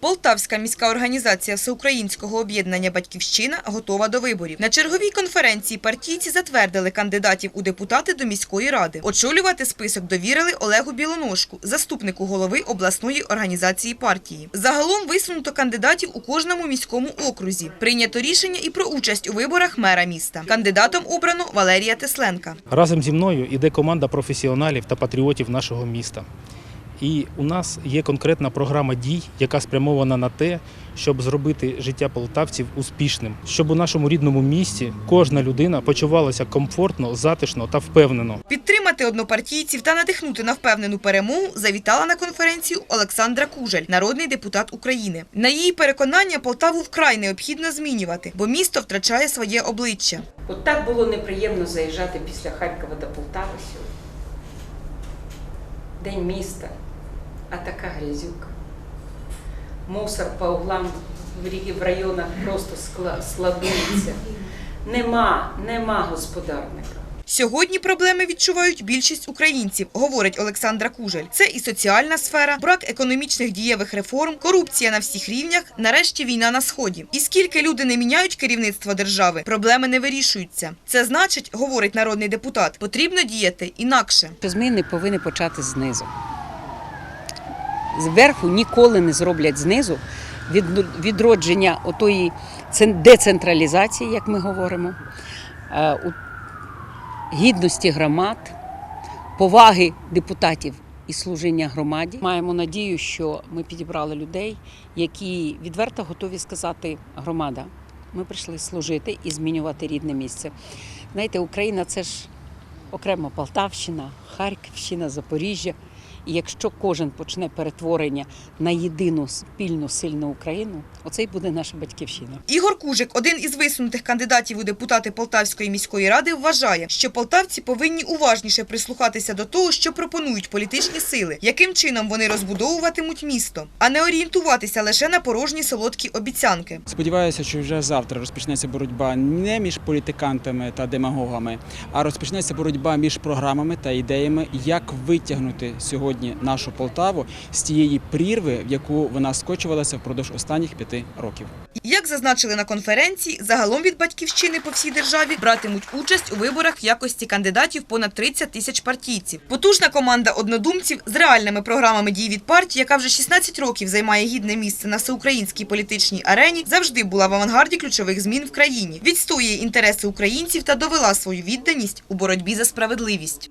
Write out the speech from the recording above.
Полтавська міська організація Всеукраїнського об'єднання Батьківщина готова до виборів. На черговій конференції партійці затвердили кандидатів у депутати до міської ради. Очолювати список довірили Олегу Білоножку, заступнику голови обласної організації партії. Загалом висунуто кандидатів у кожному міському окрузі. Прийнято рішення і про участь у виборах мера міста. Кандидатом обрано Валерія Тесленка. Разом зі мною іде команда професіоналів та патріотів нашого міста. І у нас є конкретна програма дій, яка спрямована на те, щоб зробити життя полтавців успішним, щоб у нашому рідному місті кожна людина почувалася комфортно, затишно та впевнено. Підтримати однопартійців та надихнути на впевнену перемогу завітала на конференцію Олександра Кужель, народний депутат України. На її переконання Полтаву вкрай необхідно змінювати, бо місто втрачає своє обличчя. От так було неприємно заїжджати після Харкова до Полтави сьогодні. День міста, а така грязюка. Мусор по углам в районах просто скла- складується. Нема, нема господарника. Сьогодні проблеми відчувають більшість українців, говорить Олександра Кужель. Це і соціальна сфера, брак економічних дієвих реформ, корупція на всіх рівнях, нарешті війна на сході. І скільки люди не міняють керівництво держави, проблеми не вирішуються. Це значить, говорить народний депутат, потрібно діяти інакше. зміни повинні почати знизу. Зверху ніколи не зроблять знизу відродження отої цен- децентралізації, як ми говоримо, е, гідності громад, поваги депутатів і служіння громаді. Маємо надію, що ми підібрали людей, які відверто готові сказати громада. Ми прийшли служити і змінювати рідне місце. Знаєте, Україна це ж окремо Полтавщина, Харківщина, Запоріжжя. І якщо кожен почне перетворення на єдину спільну сильну Україну, оце й буде наша батьківщина. Ігор Кужик, один із висунутих кандидатів у депутати Полтавської міської ради, вважає, що полтавці повинні уважніше прислухатися до того, що пропонують політичні сили, яким чином вони розбудовуватимуть місто, а не орієнтуватися лише на порожні солодкі обіцянки. Сподіваюся, що вже завтра розпочнеться боротьба не між політикантами та демагогами, а розпочнеться боротьба між програмами та ідеями, як витягнути сьогодні нашу Полтаву з тієї прірви, в яку вона скочувалася впродовж останніх п'яти років. Як зазначили на конференції, загалом від батьківщини по всій державі братимуть участь у виборах в якості кандидатів понад 30 тисяч партійців. Потужна команда однодумців з реальними програмами дій від партії, яка вже 16 років займає гідне місце на всеукраїнській політичній арені, завжди була в авангарді ключових змін в країні, відстоює інтереси українців та довела свою відданість у боротьбі за справедливість.